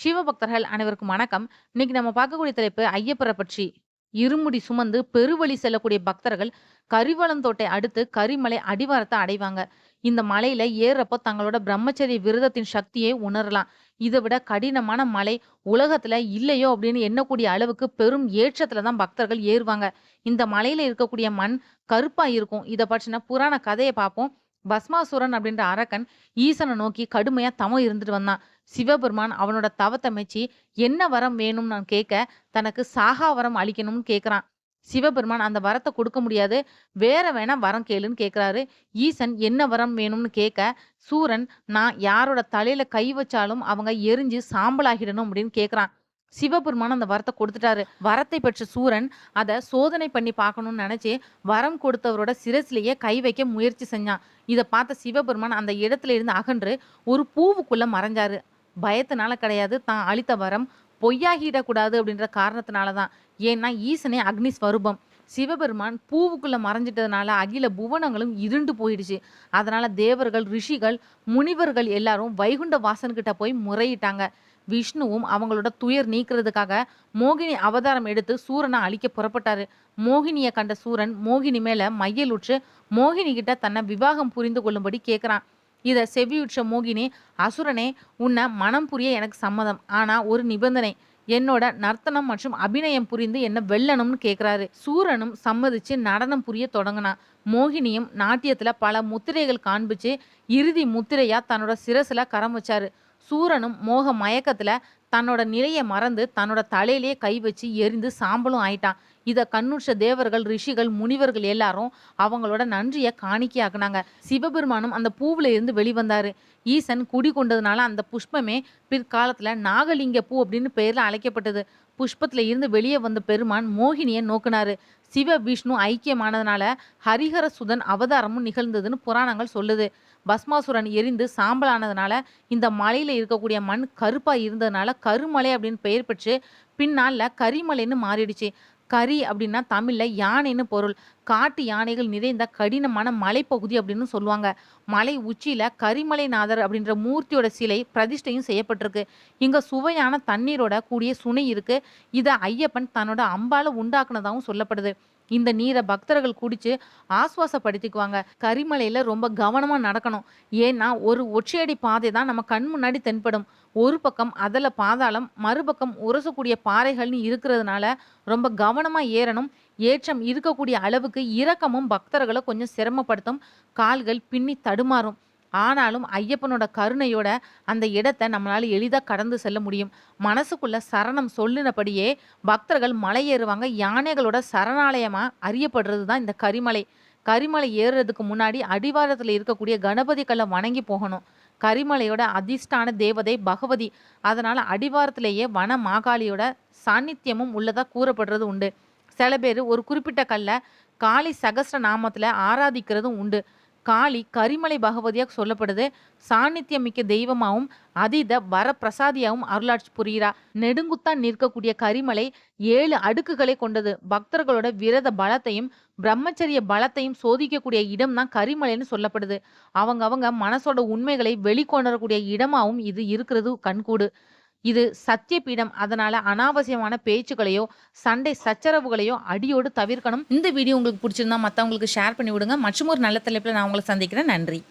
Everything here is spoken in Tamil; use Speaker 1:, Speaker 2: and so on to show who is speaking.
Speaker 1: சிவபக்தர்கள் அனைவருக்கும் வணக்கம். இன்னைக்கு நம்ம பார்க்கக்கூடிய தலைப்பு ஐயப்பரை பற்றி. இருமுடி சுமந்து பெருவழி செல்லக்கூடிய பக்தர்கள் கரிவளந்தோட்டை அடுத்து கரிமலை அடிவாரத்தை அடைவாங்க. இந்த மலையில ஏறுறப்போ தங்களோட பிரம்மச்சரிய விரதத்தின் சக்தியை உணரலாம். இதை விட கடினமான மலை உலகத்துல இல்லையோ அப்படின்னு எண்ணக்கூடிய அளவுக்கு பெரும் ஏற்றத்துல தான் பக்தர்கள் ஏறுவாங்க. இந்த மலையில இருக்கக்கூடிய மண் கருப்பா இருக்கும். இதை பற்றின புராண கதையை பார்ப்போம். பஸ்மாசுரன் அப்படின்ற அரக்கன் ஈசனை நோக்கி கடுமையா தவம் இருந்துட்டு வந்தான். சிவபெருமான் அவனோட தவத்தை மெச்சி என்ன வரம் வேணும்னு நான் கேட்க தனக்கு சாகா வரம் அளிக்கணும்னு கேட்குறான் சிவபெருமான் அந்த வரத்தை கொடுக்க முடியாது. வேற வேணா வரம் கேளுன்னு கேட்குறாரு ஈசன் என்ன வரம் வேணும்னு கேட்க சூரன் நான் யாரோட தலையில கை வச்சாலும் அவங்க எரிஞ்சு சாம்பலாகிடணும் அப்படின்னு கேட்குறான் சிவபெருமான் அந்த வரத்தை கொடுத்துட்டாரு. வரத்தை பெற்ற சூரன் அதை சோதனை பண்ணி பார்க்கணும்னு நினைச்சு வரம் கொடுத்தவரோட சிரசிலேயே கை வைக்க முயற்சி செஞ்சான். இதை பார்த்த சிவபெருமான் அந்த இடத்துல இருந்து அகன்று ஒரு பூவுக்குள்ள மறைஞ்சாரு. பயத்தினால கிடையாது. தான் அளித்த வரம் பொய்யாகிடக்கூடாது அப்படின்ற காரணத்தினால தான். ஏன்னா ஈசனே அக்னி ஸ்வரூபம். சிவபெருமான் பூவுக்குள்ள மறைஞ்சிட்டதுனால அகில புவனங்களும் இருண்டு போயிடுச்சு. அதனால தேவர்கள், ரிஷிகள், முனிவர்கள் எல்லாரும் வைகுண்ட வாசன்கிட்ட போய் முறையிட்டாங்க. விஷ்ணுவும் அவங்களோட துயர் நீக்கிறதுக்காக மோகினி அவதாரம் எடுத்து சூரனை அழிக்க புறப்பட்டாரு. மோகினியை கண்ட சூரன் மோகினி மேல மையலுற்று மோகினி கிட்ட தன்னை விவாகம் புரிந்து கொள்ளும்படி கேட்கிறான். இதை செவியுற்ற மோகினி அசுரனே உன்னை மனம் புரிய எனக்கு சம்மதம். ஆனால் ஒரு நிபந்தனை. என்னோட நர்த்தனம் மற்றும் அபிநயம் புரிந்து என்ன வெல்லணும்னு கேட்குறாரு சூரனும் சம்மதிச்சு நடனம் புரிய தொடங்கினான் மோகினியும் நாட்டியத்தில் பல முத்திரைகள் காண்பிச்சு இறுதி முத்திரையாக தன்னோட சிரசில் கரம் வச்சாரு. சூரனும் மோக மயக்கத்தில் தன்னோட நிலையை மறந்து தன்னோட தலையிலேயே கை வச்சு எரிந்து சாம்பலும் ஆயிட்டான். இதை கண்ணுற்ற தேவர்கள், ரிஷிகள், முனிவர்கள் எல்லாரும் அவங்களோட நன்றியை காணிக்கையாக்குனாங்க. சிவபெருமானும் அந்த பூவில் இருந்து வெளிவந்தாரு. ஈசன் குடி கொண்டதுனால அந்த புஷ்பமே பிற்காலத்தில் நாகலிங்க பூ அப்படின்னு பெயரில் அழைக்கப்பட்டது. புஷ்பத்தில் இருந்து வெளியே வந்த பெருமான் மோகினியை நோக்குனாரு. சிவ, விஷ்ணு ஐக்கியமானதுனால ஹரிஹர சுதன் அவதாரமும் நிகழ்ந்ததுன்னு புராணங்கள் சொல்லுது. பஸ்மாசுரன் எரிந்து சாம்பலானதுனால இந்த மலையில் இருக்கக்கூடிய மண் கருப்பாக இருந்ததுனால கருமலை அப்படின்னு பெயர் பெற்று பின்னால் கரிமலைன்னு மாறிடுச்சு. கரி அப்படின்னா தமிழில் யானைன்னு பொருள். காட்டு யானைகள் நிறைந்த கடினமான மலைப்பகுதி அப்படின்னு சொல்லுவாங்க. மலை உச்சியில் கரிமலைநாதர் அப்படின்ற மூர்த்தியோட சிலை பிரதிஷ்டையும் செய்யப்பட்டிருக்கு. இங்கே சுவையான தண்ணீரோட கூடிய சுனை இருக்குது இதை ஐயப்பன் தன்னோட அம்பால உண்டாக்குனதாகவும் சொல்லப்படுது. இந்த நீரை பக்தர்கள் குடிச்சு ஆஸ்வாசப்படுத்திக்குவாங்க கரிமலையில் ரொம்ப கவனமாக நடக்கணும். ஏன்னா ஒரு ஒற்றையடி பாதை தான் நம்ம கண் முன்னாடி தென்படும். ஒரு பக்கம் அதில் பாதாளம், மறுபக்கம் உரசக்கூடிய பாறைகள்னு இருக்கிறதுனால ரொம்ப கவனமாக ஏறணும். ஏற்றம் இருக்கக்கூடிய அளவுக்கு இரக்கமும் பக்தர்களை கொஞ்சம் சிரமப்படுத்தும். கால்கள் பின்னி தடுமாறும். ஆனாலும் ஐயப்பனோட கருணையோட அந்த இடத்தை நம்மளால் எளிதாக கடந்து செல்ல முடியும். மனசுக்குள்ள சரணம் சொல்லினபடியே பக்தர்கள் மலை ஏறுவாங்க. யானைகளோட சரணாலயமாக அறியப்படுறது தான் இந்த கரிமலை. கரிமலை ஏறுறதுக்கு முன்னாடி அடிவாரத்தில் இருக்கக்கூடிய கணபதி கல்லை வணங்கி போகணும். கரிமலையோட அதிர்ஷ்டான தேவதை பகவதி. அதனால் அடிவாரத்திலேயே வன மாகாளியோட சாநித்தியமும் உள்ளதாக கூறப்படுறது உண்டு. சில பேர் ஒரு குறிப்பிட்ட கல்ல காளி சகஸ்ர நாமத்தில் ஆராதிக்கிறதும் உண்டு. காளி கரிமலை பகவதியாக சொல்லப்படுது. சாநித்தியம் மிக்க தெய்வமாகவும் அதீத வரப்பிரசாதியாகவும் அருளாட்சி புரிகிறா. நெடுங்குத்தான் நிற்கக்கூடிய கரிமலை ஏழு அடுக்குகளை கொண்டது. பக்தர்களோட விரத பலத்தையும், பிரம்மச்சரிய பலத்தையும் சோதிக்கக்கூடிய இடம் தான் கரிமலைன்னு சொல்லப்படுது. அவங்க அவங்க மனசோட உண்மைகளை வெளிக்கொணரக்கூடிய இடமாகவும் இது இருக்கிறது கண்கூடு. இது சத்தியபீடம் அதனால அனாவசியமான பேச்சுக்களையோ, சண்டை சச்சரவுகளையோ அடியோடு தவிர்க்கணும். இந்த வீடியோ உங்களுக்கு பிடிச்சிருந்தா மற்றவங்களுக்கு ஷேர் பண்ணி விடுங்க. மற்றும் ஒரு நல்ல தலைப்பில் நான் உங்களை சந்திக்கிறேன். நன்றி.